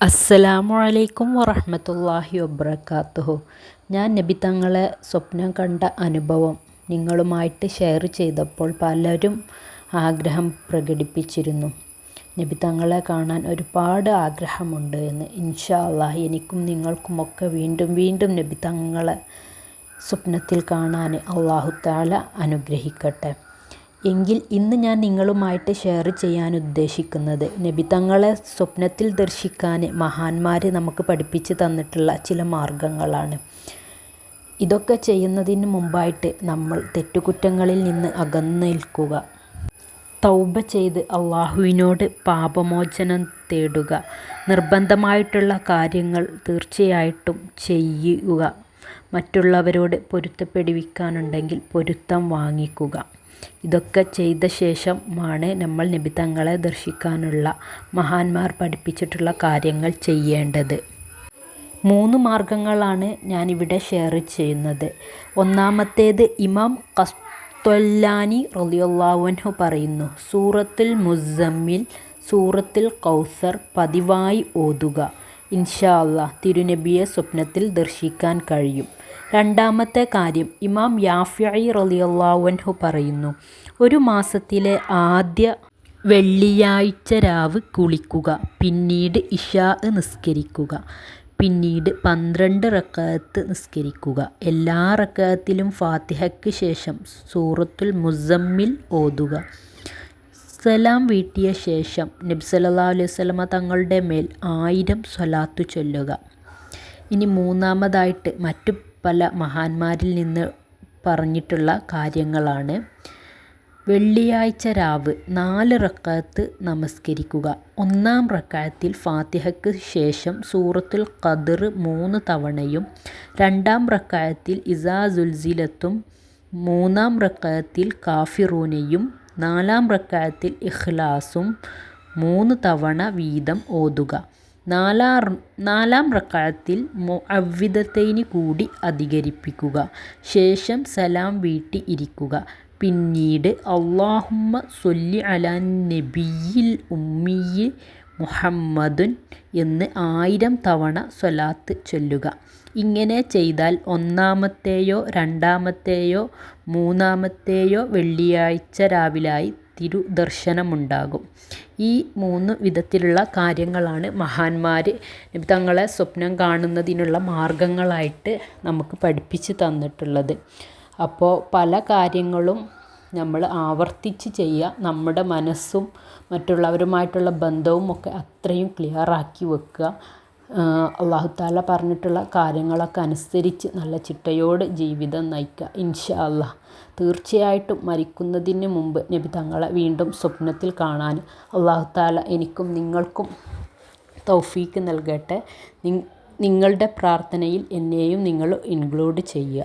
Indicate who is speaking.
Speaker 1: അസ്സലാമു അലൈക്കും വറഹമത്തല്ലാഹി വബറകാതുഹു ഞാൻ നബി തങ്ങളെ സ്വപ്നം കണ്ട അനുഭവം നിങ്ങളുമായിട്ട് ഷെയർ ചെയ്തപ്പോൾ പലരും ആഗ്രഹം പ്രകടിപ്പിച്ചിരുന്നു. നബി തങ്ങളെ കാണാൻ ഒരുപാട് ആഗ്രഹമുണ്ട് എന്ന് ഇൻഷാ എനിക്കും നിങ്ങൾക്കുമൊക്കെ വീണ്ടും വീണ്ടും നബി തങ്ങളെ സ്വപ്നത്തിൽ കാണാൻ അള്ളാഹു താല അനുഗ്രഹിക്കട്ടെ. എങ്കിൽ ഇന്ന് ഞാൻ നിങ്ങളുമായിട്ട് ഷെയർ ചെയ്യാൻ ഉദ്ദേശിക്കുന്നത് നബി തങ്ങളെ സ്വപ്നത്തിൽ ദർശിക്കാൻ മഹാന്മാർ നമുക്ക് പഠിപ്പിച്ച് തന്നിട്ടുള്ള ചില മാർഗങ്ങളാണ്. ഇതൊക്കെ ചെയ്യുന്നതിന് മുമ്പായിട്ട് നമ്മൾ തെറ്റുകുറ്റങ്ങളിൽ നിന്ന് അകന്നു നിൽക്കുക. തൗബ ചെയ്ത് അള്ളാഹുവിനോട് പാപമോചനം തേടുക. നിർബന്ധമായിട്ടുള്ള കാര്യങ്ങൾ തീർച്ചയായിട്ടും ചെയ്യുക. മറ്റുള്ളവരോട് പൊരുത്തപ്പെടുവിക്കാനുണ്ടെങ്കിൽ പൊരുത്തം വാങ്ങിക്കുക. ഇതൊക്കെ ചെയ്ത ശേഷമാണ് നമ്മൾ നിബിതങ്ങളെ ദർശിക്കാനുള്ള മഹാന്മാർ പഠിപ്പിച്ചിട്ടുള്ള കാര്യങ്ങൾ ചെയ്യേണ്ടത്. മൂന്ന് മാർഗങ്ങളാണ് ഞാനിവിടെ ഷെയർ ചെയ്യുന്നത്. ഒന്നാമത്തേത് ഇമാം കസ്തൊല്ലാനി റലിയുള്ളാവൻഹു പറയുന്നു സൂറത്തിൽ മുസമ്മിൽ സൂറത്തിൽ കൗസർ പതിവായി ഓതുക. ഇൻഷാ അള്ളാഹ് തിരുനബിയെ സ്വപ്നത്തിൽ ദർശിക്കാൻ കഴിയും. രണ്ടാമത്തെ കാര്യം ഇമാം യാഫിഅ റലിയല്ലാവൻഹു പറയുന്നു ഒരു മാസത്തിലെ ആദ്യ വെള്ളിയാഴ്ച രാവ് കുളിക്കുക പിന്നീട് ഇഷാ നിസ്കരിക്കുക പിന്നീട് പന്ത്രണ്ട് റക്കാത്ത് നിസ്കരിക്കുക. എല്ലാ റക്കാത്തിലും ഫാത്തിഹയ്ക്ക് ശേഷം സൂറത്തുൽ മുസമ്മിൽ ഓതുക. സലാം വീട്ടിയ ശേഷം നബി സല്ലാ അലൈഹി സ്വലമ തങ്ങളുടെ മേൽ ആയിരം സ്വലാത്തു ചൊല്ലുക. ഇനി മൂന്നാമതായിട്ട് മറ്റു പല മഹാന്മാരിൽ നിന്ന് പറഞ്ഞിട്ടുള്ള കാര്യങ്ങളാണ്. വെള്ളിയാഴ്ച രാവ് നാല് റക്കാത്ത് നമസ്കരിക്കുക. ഒന്നാം റക്കാത്തിൽ ഫാത്തിഹയ്ക്ക് ശേഷം സൂറത്തുൽ ഖദർ മൂന്ന് തവണയും രണ്ടാം റക്കാത്തിൽ ഇസാ സുൽസിലത്തും മൂന്നാം റക്കാത്തിൽ കാഫിറൂനയും നാലാം റക്കായത്തിൽ ഇഖ്ലാസും മൂന്ന് തവണ വീതം ഓതുക. നാലാർ നാലാം റക്കായത്തിൽ മുഅവ്വിദത്തൈനി കൂടി അധികരിപ്പിക്കുക. ശേഷം സലാം വീട്ടി ഇരിക്കുക. പിന്നീട് അള്ളാഹുമ്മ സൊല്ലി അല നബിയിൽ ഉമ്മിയി മുഹമ്മദുൻ എന്ന് ആയിരം തവണ സ്വലാത്ത് ചൊല്ലുക. ഇങ്ങനെ ചെയ്താൽ ഒന്നാമത്തെയോ രണ്ടാമത്തെയോ മൂന്നാമത്തെയോ വെള്ളിയാഴ്ച രാവിലായി തിരുദർശനമുണ്ടാകും. ഈ മൂന്ന് വിധത്തിലുള്ള കാര്യങ്ങളാണ് മഹാന്മാർ തങ്ങളെ സ്വപ്നം കാണുന്നതിനുള്ള മാർഗങ്ങളായിട്ട് നമുക്ക് പഠിപ്പിച്ച് തന്നിട്ടുള്ളത്. അപ്പോൾ പല കാര്യങ്ങളും നമ്മൾ ആവർത്തിച്ച് ചെയ്യുക നമ്മുടെ മനസ്സും മറ്റുള്ളവരുമായിട്ടുള്ള ബന്ധവും ഒക്കെ അത്രയും ക്ലിയറാക്കി വെക്കുക. അള്ളാഹുത്താല പറഞ്ഞിട്ടുള്ള കാര്യങ്ങളൊക്കെ അനുസരിച്ച് നല്ല ചിട്ടയോട് ജീവിതം നയിക്കുക ഇൻഷാ അള്ളാഹ് തീർച്ചയായിട്ടും മരിക്കുന്നതിന് മുമ്പ് നബി തങ്ങളെ വീണ്ടും സ്വപ്നത്തിൽ കാണാൻ അള്ളാഹുത്താല എനിക്കും നിങ്ങൾക്കും തൗഫീക്ക് നൽകട്ടെ. നിങ്ങളുടെ പ്രാർത്ഥനയിൽ എന്നെയും നിങ്ങൾ ഇൻക്ലൂഡ് ചെയ്യുക.